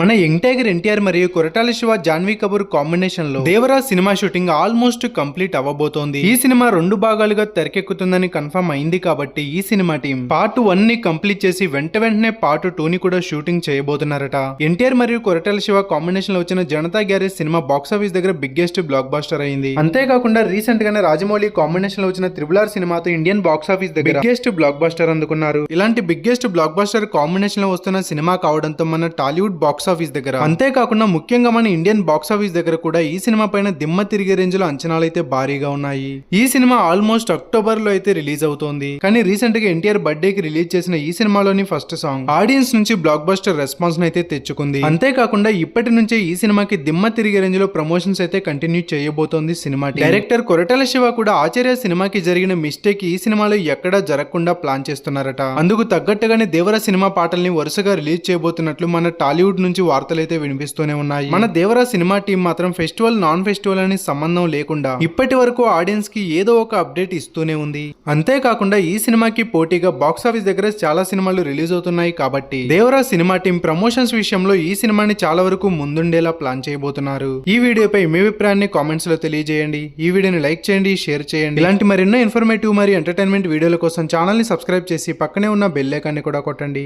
మన young tiger NTR మరియు కొరటాల శివ జాన్వీ కపూర్ కాంబినేషన్లో Devara cinema shooting almost complete అవ్వబోతోంది. ఈ సినిమా రెండు భాగాలుగా తెరకెక్కుతుందని కన్ఫర్మ్ అయింది కాబట్టి ఈ సినిమా టీం పార్ట్ వన్ని కంప్లీట్ చేసి వెంట వెంటనే పార్ట్ టూ ని కూడా షూటింగ్ చేయబోతున్నారట. ఎన్టీఆర్ మరియు కొరటాల శివ కాంబినేషన్లో వచ్చిన Janatha garage cinema box office దగ్గర బిగ్గెస్ట్ బ్లాక్ బాస్టర్ అయింది. అంతేకాకుండా రీసెంట్ గానే రాజమౌళి కాంబినేషన్లో వచ్చిన త్రిబుల్ ఆర్ సినిమాతో ఇండియన్ బాక్స్ ఆఫీస్ దగ్గర బిగ్గెస్ట్ బ్లాక్ బాస్టర్ అందుకున్నారు. ఇలాంటి బిగ్గెస్ట్ బ్లాక్ బాస్టర్ కాంబినేషన్లో వస్తున్న సినిమా కావడంతో మన టాలీవుడ్ బాక్స్ ఆఫీస్ దగ్గర. అంతేకాకుండా ముఖ్యంగా మన ఇండియన్ బాక్స్ ఆఫీస్ దగ్గర కూడా ఈ సినిమా పైన దిమ్మ తిరిగే రేంజ్లో అంచనాలు అయితే భారీగా ఉన్నాయి. ఈ సినిమా ఆల్మోస్ట్ అక్టోబర్లో అయితే రిలీజ్ అవుతోంది. కానీ రీసెంట్గా ఎన్టీఆర్ బర్త్డే కి రిలీజ్ చేసిన ఈ సినిమాలోని ఫస్ట్ సాంగ్ ఆడియన్స్ నుంచి బ్లాక్ బస్టర్ రెస్పాన్స్ అయితే తెచ్చుకుంది. అంతేకాకుండా ఇప్పటి నుంచే ఈ సినిమాకి దిమ్మ తిరిగే రేంజ్లో ప్రమోషన్స్ అయితే కంటిన్యూ చేయబోతోంది సినిమా డైరెక్టర్ కొరటాల శివ కూడా ఆచార్య సినిమాకి జరిగిన మిస్టేక్ ఈ సినిమాలో ఎక్కడా జరగకుండా ప్లాన్ చేస్తున్నారట. అందుకు తగ్గట్టుగానే దేవర సినిమా పాటల్ని వరుసగా రిలీజ్ చేయబోతున్నట్లు మన టాలీవుడ్ నుంచి నుంచి వార్తలైతే వినిపిస్తూనే ఉన్నాయి. మన దేవరా సినిమా టీం మాత్రం ఫెస్టివల్ నాన్ ఫెస్టివల్ అనే సంబంధం లేకుండా ఇప్పటి వరకు ఆడియన్స్కి ఏదో ఒక అప్డేట్ ఇస్తూనే ఉంది. అంతేకాకుండా ఈ సినిమాకి పోటీగా బాక్స్ ఆఫీస్ దగ్గర చాలా సినిమాలు రిలీజ్ అవుతున్నాయి కాబట్టి దేవరా సినిమా టీం ప్రమోషన్స్ విషయంలో ఈ సినిమాని చాలా వరకు ముందుండేలా ప్లాన్ చేయబోతున్నారు. ఈ వీడియోపై మీ అభిప్రాయాన్ని కామెంట్స్లో తెలియజేయండి. ఈ వీడియోని లైక్ చేయండి షేర్ చేయండి. ఇలాంటి మరెన్నో ఇన్ఫర్మేటివ్ మరియు ఎంటర్టైన్మెంట్ వీడియోల కోసం ఛానల్ని సబ్స్క్రైబ్ చేసి పక్కనే ఉన్న బెల్ ఐకాన్ని కూడా కొట్టండి.